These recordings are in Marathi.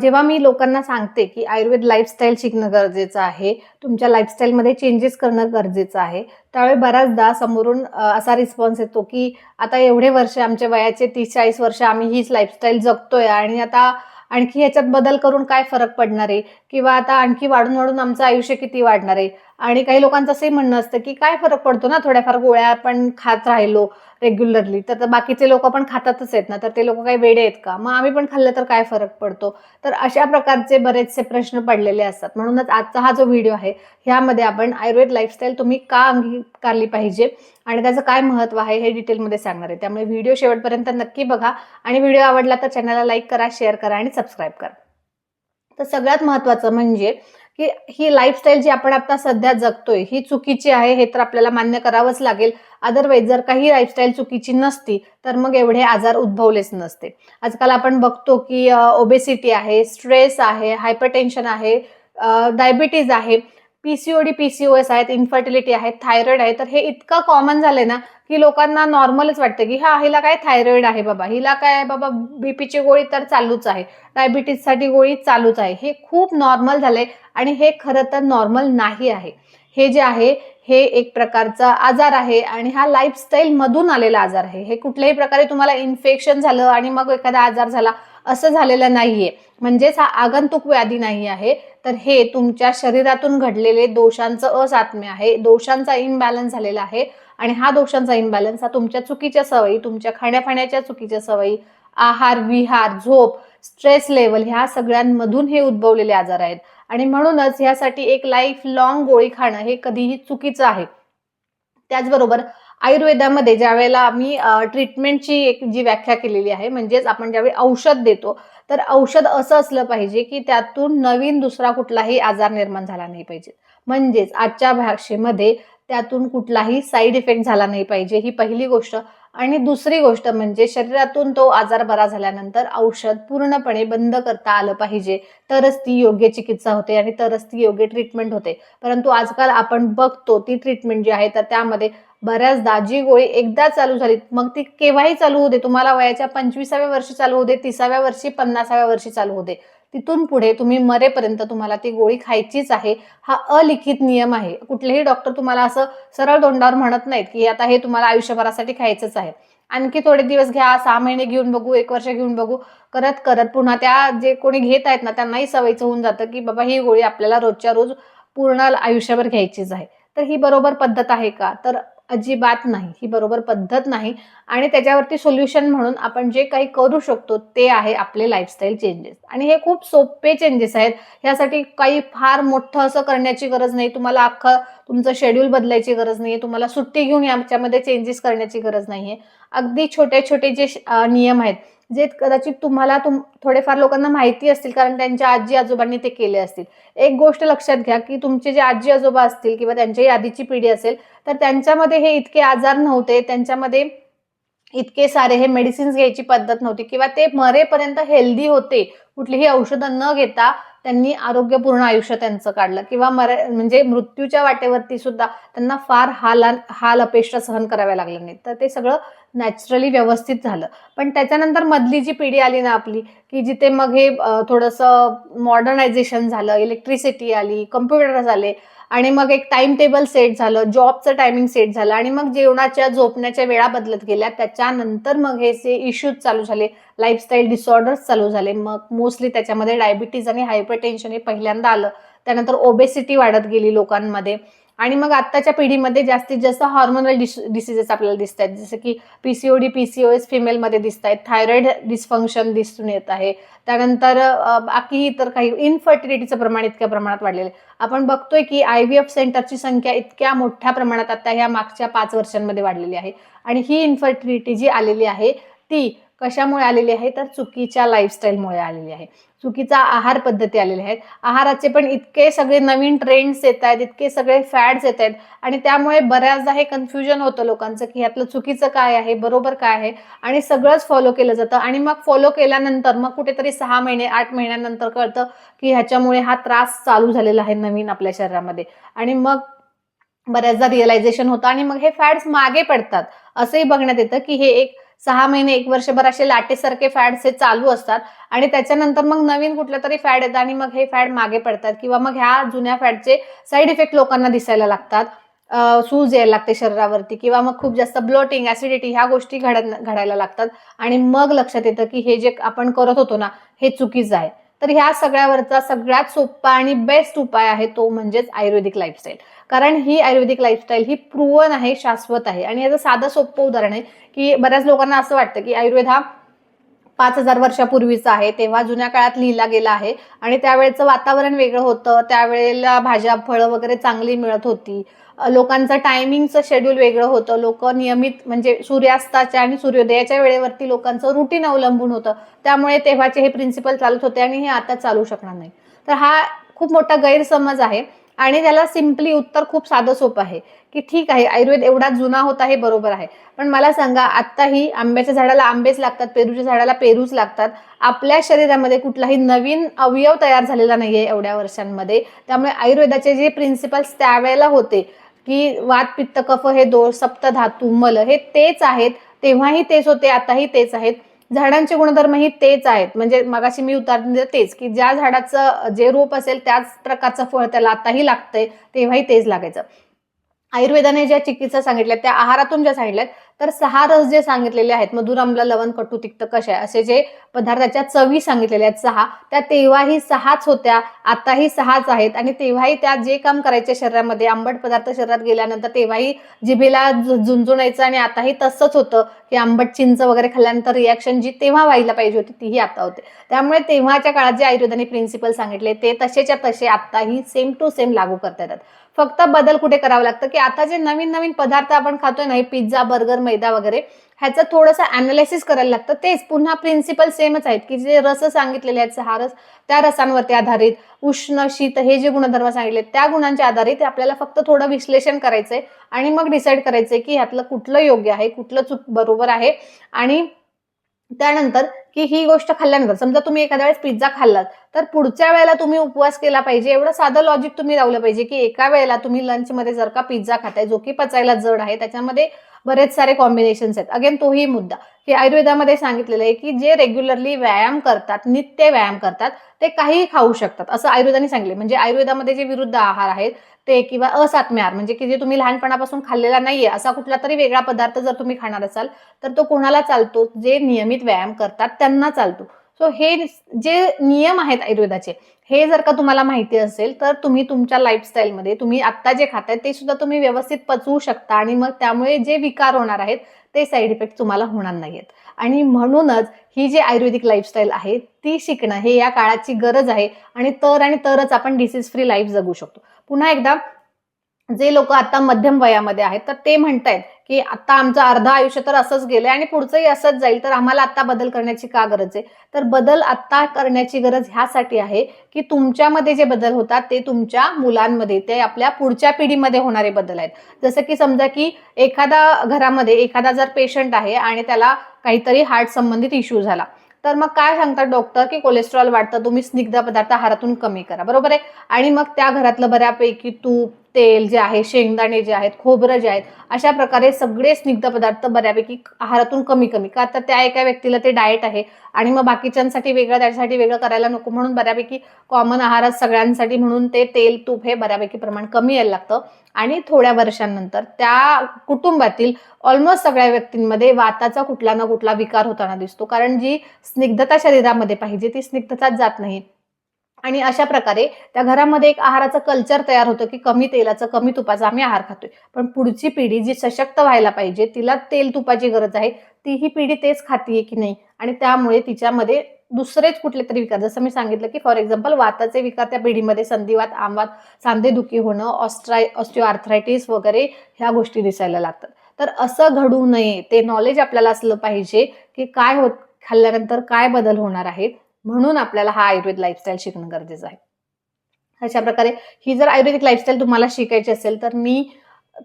जेव्हा मी लोकांना सांगते, की आयुर्वेद लाईफस्टाईल शिकणं गरजेचं आहे, तुमच्या लाईफस्टाईलमध्ये चेंजेस करणं गरजेचं आहे. त्यावेळी बऱ्याचदा समोरून असा रिस्पॉन्स येतो, की आता एवढे वर्ष आमच्या वयाचे 30-40 वर्ष आम्ही हीच लाईफस्टाईल जगतोय आणि आता आणखी ह्याच्यात बदल करून काय फरक पडणार आहे? किंवा आता आणखी वाढून-वाढून आमचं आयुष्य किती वाढणार आहे? आणि काही लोकांचं असंही म्हणणं असतं, की काय फरक पडतो ना थोड्याफार गोळ्या आपण खात राहिलो रेग्युलरली, तर तर बाकीचे लोक पण खातातच आहेत ना, तर ते लोक काही वेडे आहेत का? मग आम्ही पण खाल्लं तर काय फरक पडतो? तर अशा प्रकारचे बरेचसे प्रश्न पडलेले असतात. म्हणूनच आजचा हा जो व्हिडिओ आहे, ह्यामध्ये आपण आयुर्वेद लाईफस्टाईल तुम्ही का अंगीकारली पाहिजे आणि त्याचं काय महत्त्व आहे हे डिटेलमध्ये सांगणार आहे. त्यामुळे व्हिडिओ शेवटपर्यंत नक्की बघा आणि व्हिडिओ आवडला तर चॅनलला लाईक करा, शेअर करा आणि सबस्क्राईब करा. तर सगळ्यात महत्त्वाचं म्हणजे, की ही लाईफस्टाईल जी आपण आता सध्या जगतोय, ही चुकीची आहे हे तर आपल्याला मान्य करावंच लागेल. अदरवाईज जर काही लाईफस्टाईल चुकीची नसती, तर मग एवढे आजार उद्भवलेच नसते. आजकाल आपण बघतो, की ओबेसिटी आहे, स्ट्रेस आहे, हायपरटेन्शन आहे, डायबिटीज आहे, पी-सी-ओ-डी, पी-सी-ओ-एस आहेत, इन्फर्टिलिटी आहे, थायरॉईड आहे. तर हे इतकं कॉमन झालंय ना, की लोकांना नॉर्मलच वाटतं, की हा हिला काय थायरॉईड आहे बाबा, हिला काय बाबा बीपीची गोळी तर चालूच आहे, डायबिटीजसाठी गोळी चालूच आहे. हे खूप नॉर्मल झालंय आणि हे खरं तर नॉर्मल नाही आहे. हे जे आहे, हे एक प्रकारचा आजार आहे आणि हा लाईफस्टाईलमधून आलेला आजार आहे. हे कुठल्याही प्रकारे तुम्हाला इन्फेक्शन झालं आणि मग एखादा आजार झाला, असं झालेलं नाहीये. म्हणजेच हा आगंतुक व्याधी नाही आहे, तर हे तुमच्या शरीरातून घडलेले दोषांचं असात्म्य आहे, दोषांचा इम्बॅलन्स झालेला आहे आणि हा दोषांचा इम्बॅलन्स हा तुमच्या चुकीच्या सवयी, तुमच्या खाण्यापाण्याच्या चुकीच्या सवयी, आहार, विहार, झोप, स्ट्रेस लेवल ह्या सगळ्यांमधून हे उद्भवलेले आजार आहेत आणि म्हणूनच ह्यासाठी एक लाईफ लाँग गोळी खाणं हे कधीही चुकीचं आहे. त्याचबरोबर आयुर्वेदामध्ये ज्यावेळेला आम्ही ट्रीटमेंटची एक जी व्याख्या केलेली आहे, म्हणजेच आपण ज्यावेळी औषध देतो, तर औषध असं असलं पाहिजे, की त्यातून नवीन दुसरा कुठलाही आजार निर्माण झाला नाही पाहिजे. म्हणजेच आजच्या भाषेमध्ये त्यातून कुठलाही साईड इफेक्ट झाला नाही पाहिजे, ही पहिली गोष्ट आणि दुसरी गोष्ट म्हणजे शरीरातून तो आजार बरा झाल्यानंतर औषध पूर्णपणे बंद करता आलं पाहिजे. तरच ती योग्य चिकित्सा होते आणि तरच ती योग्य ट्रीटमेंट होते. परंतु आजकाल आपण बघतो ती ट्रीटमेंट जी आहे, तर त्यामध्ये बऱ्याचदा जी गोळी एकदा चालू झाली, मग ती केव्हाही चालू होऊ दे, तुम्हाला वयाच्या 25व्या वर्षी चालू होते दे, 30व्या वर्षी, 50व्या वर्षी चालू होते दे. तिथून पुढे तुम्ही मरेपर्यंत तुम्हाला ती गोळी खायचीच आहे. हा अलिखित नियम आहे. कुठलेही डॉक्टर तुम्हाला असं सरळ तोंडावर म्हणत नाहीत, की आता हे तुम्हाला आयुष्यभरासाठी खायचंच आहे. आणखी थोडे दिवस घ्या, सहा महिने घेऊन बघू, एक वर्ष घेऊन बघू, करत-करत पुन्हा त्या जे कोणी घेत आहेत ना, त्यांनाही सवयीचं होऊन जातं, की बाबा ही गोळी आपल्याला रोजच्या रोज पूर्ण आयुष्यभर घ्यायचीच आहे. तर ही बरोबर पद्धत आहे का? तर अजिबात नाही. ही बरोबर पद्धत नाही आणि त्याच्यावरती सोल्युशन म्हणून आपण जे काही करू शकतो, ते आहे आपले लाईफस्टाईल चेंजेस आणि हे खूप सोपे चेंजेस आहेत. ह्यासाठी काही फार मोठं असं करण्याची गरज नाही. तुम्हाला अख्खं तुमचं शेड्यूल बदलायची गरज नाही तुम्हाला सुट्टी घेऊन याच्यामध्ये चेंजेस करण्याची गरज नाहीये. अगदी छोटे-छोटे जे नियम आहेत, जे कदाचित तुम्हाला तुम थोडेफार लोकांना माहिती असतील, कारण त्यांच्या आजी-आजोबांनी ते केले असतील. एक गोष्ट लक्षात घ्या, की तुमचे जे आजी-आजोबा असतील किंवा त्यांच्याही आधीची पिढी असेल, तर त्यांच्यामध्ये हे इतके आजार नव्हते. त्यांच्यामध्ये इतके सारे हे मेडिसिन्स घ्यायची पद्धत नव्हती किंवा ते मरेपर्यंत हेल्दी होते. कुठलीही औषधं न घेता त्यांनी आरोग्यपूर्ण आयुष्य त्यांचं काढलं किंवा मरे म्हणजे मृत्यूच्या वाटेवरती सुद्धा त्यांना फार हालान हाल अपेष्ट सहन कराव्या लागल्या नाहीत. तर ते सगळं नॅचरली व्यवस्थित झालं. पण त्याच्यानंतर मधली जी पिढी आली ना आपली, की जिथे मग हे थोडंसं मॉडर्नायझेशन झालं, इलेक्ट्रिसिटी आली, कम्प्युटर्स आले आणि मग एक टाइमटेबल सेट झालं, जॉबचं टायमिंग सेट झालं आणि मग जेवणाच्या, झोपण्याच्या वेळा बदलत गेल्या. त्याच्यानंतर मग हे जे इश्यूज चालू झाले, लाईफस्टाईल डिसऑर्डर्स चालू झाले. मग मोस्टली त्याच्यामध्ये डायबिटीज आणि हायपरटेन्शन हे पहिल्यांदा आलं. त्यानंतर ओबेसिटी वाढत गेली लोकांमध्ये आणि मग आत्ताच्या पिढीमध्ये जास्तीत जास्त हॉर्मोनल डिस डिसीजेस आपल्याला आहेत जसं की पी-सी-ओ-डी, पी-सी-ओ-एस फिमेलमध्ये दिसतायत. थायरॉईड डिस्फंक्शन दिसून येत आहे. त्यानंतर बाकी इतर काही इनफर्टिलिटीचं प्रमाण इतक्या प्रमाणात वाढलेलं आहे. आपण बघतोय, की आय-व्ही-एफ सेंटरची संख्या इतक्या मोठ्या प्रमाणात आता ह्या मागच्या पाच वर्षांमध्ये वाढलेली आहे आणि ही इन्फर्टिलिटी जी आलेली आहे, ती कशामुळे आलेली आहे? तर चुकीच्या लाईफस्टाईलमुळे आलेली आहे. चुकीचा आहार पद्धती आलेल्या आहेत. आहाराचे पण इतके सगळे नवीन ट्रेंड्स येत आहेत इतके सगळे फॅड्स येत आहेत आणि त्यामुळे बऱ्याचदा हे कन्फ्युजन होतं लोकांचं, की ह्यातलं चुकीचं काय आहे? बरोबर काय आहे? आणि सगळंच फॉलो केलं जातं आणि मग फॉलो केल्यानंतर मग कुठेतरी सहा महिने, आठ महिन्यानंतर कळतं, की ह्याच्यामुळे हा त्रास चालू झालेला आहे नवीन आपल्या शरीरामध्ये आणि मग बऱ्याचदा रिअलायझेशन होतं आणि मग हे फॅड्स मागे पडतात. असंही बघण्यात येतं, की हे एक सहा महिने एक वर्षभर असे लाटेसारखे फॅड्स हे चालू असतात. आणि त्याच्यानंतर मग नवीन कुठलं तरी फॅड येतात आणि मग हे फॅड मागे पडतात. किंवा मग ह्या जुन्या फॅडचे साईड इफेक्ट लोकांना दिसायला लागतात. सूज यायला लागते शरीरावरती किंवा मग खूप जास्त ब्लोटिंग ऍसिडिटी ह्या गोष्टी घड घडायला लागतात. आणि मग लक्षात येतं की हे जे आपण करत होतो ना हे चुकीचं आहे. तर ह्या सगळ्यावरचा सगळ्यात सोपा आणि बेस्ट उपाय आहे तो म्हणजेच आयुर्वेदिक लाईफस्टाईल कारण ही आयुर्वेदिक लाईफस्टाईल ही प्रुवन आहे शाश्वत आहे. आणि याचं साधं सोपं उदाहरण आहे की बऱ्याच लोकांना असं वाटतं की आयुर्वेद हा पाच हजार वर्षापूर्वीचा आहे तेव्हा जुन्या काळात लिहिला गेला आहे. आणि त्यावेळेचं वातावरण वेगळं होतं त्यावेळेला भाज्या फळं वगैरे चांगली मिळत होती. लोकांचं टायमिंगचं शेड्यूल वेगळं होतं. लोक नियमित म्हणजे सूर्यास्ताच्या आणि सूर्योदयाच्या वेळेवरती लोकांचं रुटीन अवलंबून होतं. त्यामुळे तेव्हाचे हे प्रिन्सिपल चालत होते आणि हे आता चालू शकणार नाही तर हा खूप मोठा गैरसमज आहे आणि त्याला सिम्पली उत्तर खूप साधं सोपं आहे की ठीक आहे आयुर्वेद एवढा जुना होता हे बरोबर आहे. पण मला सांगा आत्ताही आंब्याच्या झाडाला आंबेच लागतात पेरूच्या झाडाला पेरूच लागतात. आपल्या शरीरामध्ये कुठलाही नवीन अवयव तयार झालेला नाहीये एवढ्या वर्षांमध्ये. त्यामुळे आयुर्वेदाचे जे प्रिन्सिपल्स त्यावेळेला होते की वात पित्त कफ हे दोष सप्तधातू मल हे तेच आहेत. तेव्हाही तेच होते आताही तेच आहेत. झाडांचे गुणधर्मही तेच आहेत. म्हणजे मगाशी मी उदाहरण तेच की ज्या झाडाचं जे रूप असेल त्याच प्रकारचं फळ त्याला आताही लागतंय तेव्हाही तेच लागायचं. आयुर्वेदाने ज्या चिकित्सा सांगितल्या त्या आहारातून ज्या सांगितल्यात तर सहा रस जे सांगितलेले आहेत मधुर आमला लवण कटू तिक्त कशा असे जे पदार्थाच्या चवी सांगितलेल्या आहेत सहा त्या तेव्हाही सहाच होत्या आताही सहाच आहेत आणि तेव्हाही त्या जे काम करायचे शरीरामध्ये आंबट पदार्थ शरीरात गेल्यानंतर तेव्हाही जिभेला झुंजुणायचं आणि आताही तसंच होतं की आंबट चिंच वगैरे खाल्ल्यानंतर रिॲक्शन जी तेव्हा व्हायला पाहिजे होती तीही आता होते. त्यामुळे तेव्हाच्या काळात जे आयुर्वेदाने प्रिन्सिपल सांगितले ते तसेच्या तसे आताही सेम टू सेम लागू करता येतात. फक्त बदल कुठे करावं लागतं? की आता जे नवीन नवीन पदार्थ आपण खातोय ना पिझ्झा बर्गर मैदा वगैरे ह्याचं थोडंसं अनालिसिस करायला लागतं. तेच पुन्हा प्रिन्सिपल सेमच आहेत की जे रस सांगितलेले आहेत हा रस त्या रसांवरती आधारित उष्ण शीत हे जे गुणधर्म सांगितले त्या गुणांच्या आधारित आपल्याला फक्त थोडं विश्लेषण करायचंय आणि मग डिसाईड करायचंय की ह्यातलं कुठलं योग्य आहे कुठलं चूक बरोबर आहे. आणि त्यानंतर की ही गोष्ट खाल्ल्यानंतर समजा तुम्ही एखाद्या वेळेस पिझ्झा खाल्लात तर पुढच्या वेळेला तुम्ही उपवास केला पाहिजे. एवढं साधं लॉजिक तुम्ही लावलं पाहिजे की एका वेळेला तुम्ही लंचमध्ये जर का पिझ्झा खाताय जो की पचायला जड आहे त्याच्यामध्ये बरेच सारे कॉम्बिनेशन्स आहेत. अगेन तोही मुद्दा. की आयुर्वेदामध्ये सांगितलेलं आहे की जे रेग्युलरली व्यायाम करतात नित्य व्यायाम करतात ते काहीही खाऊ शकतात. असं आयुर्वेदाने सांगितले म्हणजे आयुर्वेदामध्ये जे विरुद्ध आहार आहेत ते किंवा असात्म्यार म्हणजे की जे तुम्ही लहानपणापासून खाल्लेला नाहीये असा कुठला तरी वेगळा पदार्थ जर तुम्ही खाणार असाल तर तो कोणाला चालतो? जे नियमित व्यायाम करतात त्यांना चालतो. सो हे जे नियम आहेत आयुर्वेदाचे हे जर का तुम्हाला माहिती असेल तर तुम्ही तुमच्या लाईफस्टाईलमध्ये तुम्ही आत्ता जे खाताय ते सुद्धा तुम्ही व्यवस्थित पचवू शकता आणि मग त्यामुळे जे विकार होणार आहेत ते साईड इफेक्ट तुम्हाला होणार नाहीत आणि म्हणूनच ही जी आयुर्वेदिक लाईफस्टाईल आहे ती शिकणं हे या काळाची गरज आहे आणि तर आणि तरच आपण डिसीज फ्री लाईफ जगू शकतो. पुन्हा एकदा जे लोक आता मध्यम वयामध्ये आहेत तर ते म्हणतायत की आता आमचं अर्ध आयुष्य तर असंच गेलंय आणि पुढचंही असंच जाईल तर आम्हाला आता बदल करण्याची का गरज आहे? तर बदल आता करण्याची गरज ह्यासाठी आहे की तुमच्यामध्ये जे बदल होतात ते तुमच्या मुलांमध्ये ते आपल्या पुढच्या पिढीमध्ये होणारे बदल आहेत. जसं की समजा की एखादा घरामध्ये एखादा जर पेशंट आहे आणि त्याला काहीतरी हार्ट संबंधित इश्यू झाला तर मग काय सांगतात डॉक्टर की कोलेस्ट्रॉल वाढतं तुम्ही स्निग्ध पदार्थ आहारातून कमी करा. बरोबर आहे? आणि मग त्या घरातलं बऱ्यापैकी तूप तेल जे आहे शेंगदाणे जे आहेत खोबरं जे आहेत अशा प्रकारे सगळे स्निग्ध पदार्थ बऱ्यापैकी आहारातून कमी कमी. का तर त्या एका व्यक्तीला ते डाएट आहे आणि मग बाकीच्यांसाठी वेगळं त्याच्यासाठी वेगळं करायला नको म्हणून बऱ्यापैकी कॉमन आहारात सगळ्यांसाठी म्हणून ते तेल तूप हे बऱ्यापैकी प्रमाण कमी यायला लागतं. आणि थोड्या वर्षांनंतर त्या कुटुंबातील ऑलमोस्ट सगळ्या व्यक्तींमध्ये वाताचा कुठला ना कुठला विकार होताना दिसतो. कारण जी स्निग्धता शरीरामध्ये पाहिजे ती स्निग्धताच जात नाही. आणि अशा प्रकारे त्या घरामध्ये एक आहाराचं कल्चर तयार होतं की कमी तेलाचं कमी तुपाचा आम्ही आहार खातोय. पण पुढची पिढी जी सशक्त व्हायला पाहिजे तिला तेल तुपाची गरज आहे ती ही पिढी तेच खातीये की नाही? आणि त्यामुळे तिच्यामध्ये दुसरेच कुठले तरी विकार जसं मी सांगितलं की फॉर एक्झाम्पल वाताचे विकार त्या पिढीमध्ये संधिवात आमवात सांधेदुखी होणं ऑस्ट्राय ऑस्टिओआर्थरायटिस वगैरे ह्या गोष्टी दिसायला लागतात. तर असं घडू नये ते नॉलेज आपल्याला असलं पाहिजे की काय होत खाल्ल्यानंतर काय बदल होणार आहेत म्हणून आपल्याला हा आयुर्वेद लाईफस्टाईल शिकणं गरजेचं आहे. अशा प्रकारे ही जर आयुर्वेदिक लाईफस्टाईल तुम्हाला शिकायची असेल तर मी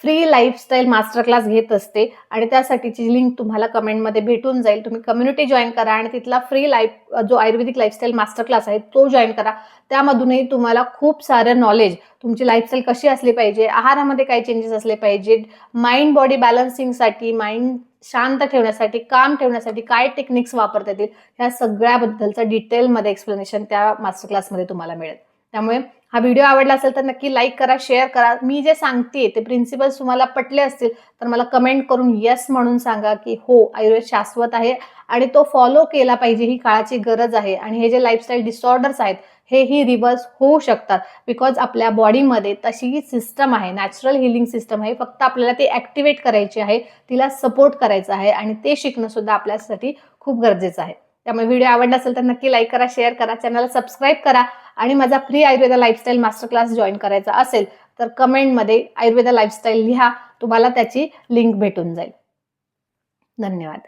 फ्री लाईफस्टाईल मास्टर क्लास घेत असते आणि त्यासाठीची लिंक तुम्हाला कमेंटमध्ये भेटून जाईल. तुम्ही कम्युनिटी जॉईन करा आणि तिथला फ्री लाईफ जो आयुर्वेदिक लाईफस्टाईल मास्टर क्लास आहे तो जॉईन करा. त्यामधूनही तुम्हाला खूप सारं नॉलेज तुमची लाईफस्टाईल कशी असली पाहिजे आहारामध्ये काय चेंजेस असले पाहिजे माइंड बॉडी बॅलन्सिंगसाठी माइंड शांत ठेवण्यासाठी काम ठेवण्यासाठी काय टेक्निक्स वापरता येतील ह्या सगळ्याबद्दलचं डिटेलमध्ये एक्सप्लेनेशन त्या मास्टर क्लासमध्ये तुम्हाला मिळेल. त्यामुळे हा व्हिडिओ आवडला असेल तर नक्की लाईक करा शेअर करा. मी जे सांगते ते प्रिन्सिपल्स तुम्हाला पटले असतील तर मला कमेंट करून येस म्हणून सांगा की हो आयुर्वेद शाश्वत आहे आणि तो फॉलो केला पाहिजे ही काळाची गरज आहे आणि हे जे लाईफस्टाईल डिसऑर्डर्स आहेत हे ही रिव्हर्स होऊ शकतात. बिकॉज आपल्या बॉडीमध्ये तशी सिस्टम आहे नॅचरल हिलिंग सिस्टम आहे. फक्त आपल्याला ती ॲक्टिवेट करायची आहे तिला सपोर्ट करायचा आहे आणि ते शिकणं सुद्धा आपल्यासाठी खूप गरजेचं आहे. त्यामुळे व्हिडिओ आवडला असेल तर नक्की लाईक करा शेअर करा चॅनलला सबस्क्राईब करा आणि माझा free Ayurveda lifestyle master class join करायचा असेल तर कमेंटमध्ये आयुर्वेदा लाईफस्टाईल लिहा तुम्हाला त्याची लिंक भेटून जाईल. धन्यवाद.